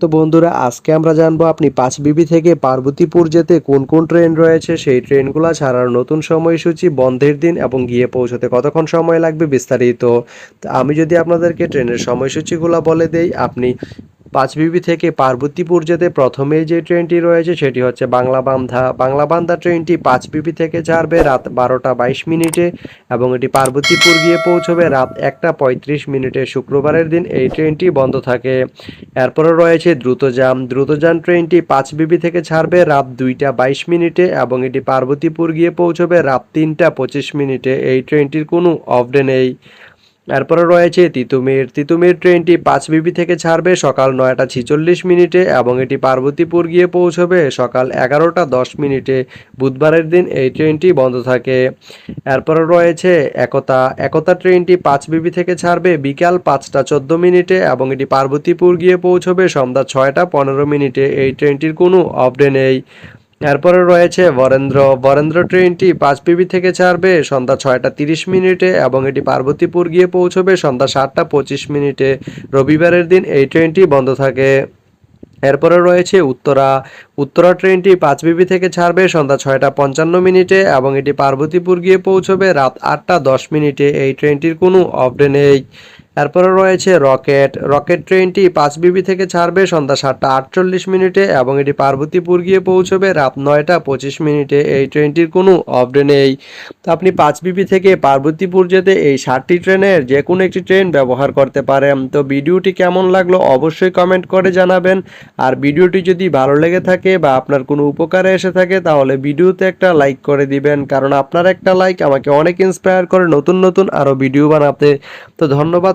তো বন্ধুরা, আজকে আমরা জানব আপনি পাঁচ বিবি থেকে পার্বতীপুর যেতে কোন কোন ট্রেন রয়েছে। সেই ট্রেনগুলো ছাড়ার নতুন সময়সূচি, বন্ধের দিন এবং গিয়ে পৌঁছতে কতক্ষণ সময় লাগবে বিস্তারিত। আমি যদি আপনাদেরকে ট্রেনের সময়সূচিগুলো বলে দেই, আপনি পাঁচবিবি থেকে পার্বতীপুর যেতে প্রথমেই যে ট্রেনটি রয়েছে সেটি হচ্ছে বাংলা বান্ধা বাংলা বান্ধা ট্রেনটি পাঁচবিবি থেকে ছাড়বে রাত বারোটা বাইশ মিনিটে এবং এটি পার্বতীপুর গিয়ে পৌঁছবে রাত একটা পঁয়ত্রিশ মিনিটে শুক্রবারের দিন এই ট্রেনটি বন্ধ থাকে। এরপরে রয়েছে দ্রুতযান। দ্রুতযান ট্রেনটি পাঁচবিবি থেকে ছাড়বে রাত দুইটা বাইশ মিনিটে এবং এটি পার্বতীপুর গিয়ে পৌঁছবে রাত তিনটা পঁচিশ মিনিটে। এই ট্রেনটির কোনো অফ ডে নেই। এরপরে রয়েছে তিতুমির। তিতুমির ট্রেনটি পাঁচ বিবি থেকে ছাড়বে সকাল নয়টা ছিচল্লিশ মিনিটে এবং এটি পার্বতীপুর গিয়ে পৌঁছবে সকাল এগারোটা দশ মিনিটে। বুধবারের দিন এই ট্রেনটি বন্ধ থাকে। এরপরে রয়েছে একতা। একতা ট্রেনটি পাঁচ বিবি থেকে ছাড়বে বিকাল পাঁচটা চোদ্দ মিনিটে এবং এটি পার্বতীপুর গিয়ে পৌঁছবে সন্ধ্যা ছয়টা পনেরো মিনিটে। এই ট্রেনটির কোনো অপডে নেই। এরপরে রয়েছে বরেন্দ্র। বরেন্দ্র ট্রেনটি পাঁচ পিবি থেকে ছাড়বে, সন্ধ্যা ছয়টা তিরিশ মিনিটে এবং এটি পার্বতীপুর গিয়ে পৌঁছবে সন্ধ্যা সাতটা পঁচিশ মিনিটে। রবিবারের দিন এই ট্রেনটি বন্ধ থাকে। এরপরে রয়েছে উত্তরা। উত্তরা ট্রেনটি পাঁচ বিবি থেকে ছাড়বে, সন্ধ্যা ছয়টা পঞ্চান্ন মিনিটে এবং এটি পার্বতীপুর গিয়ে পৌঁছবে রাত আটটা দশ মিনিটে। এই ট্রেনটির কোনো অপডে নেই। এরপরে রয়েছে রকেট। রকেট ট্রেনটি পাঁচ বিবি থেকে ছাড়বে সন্ধ্যা সাতটা আটচল্লিশ মিনিটে এবং এটি পার্বতীপুর গিয়ে পৌঁছবে রাত নয়টা পঁচিশ মিনিটে। এই ট্রেনটির কোনো অপডে নেই। তো আপনি পাঁচ বিবি থেকে পার্বতীপুর যেতে এই সাতটি ট্রেনের যে কোনো একটি ট্রেন ব্যবহার করতে পারেন। তো ভিডিওটি কেমন লাগল অবশ্যই কমেন্ট করে জানাবেন। আর ভিডিওটি যদি ভালো লেগে থাকে বা আপনার কোনো উপকারে এসে থাকে, তাহলে ভিডিওতে একটা লাইক করে দিবেন। কারণ আপনার একটা লাইক আমাকে অনেক ইন্সপায়ার করে নতুন নতুন আরও ভিডিও বানাতে। তো ধন্যবাদ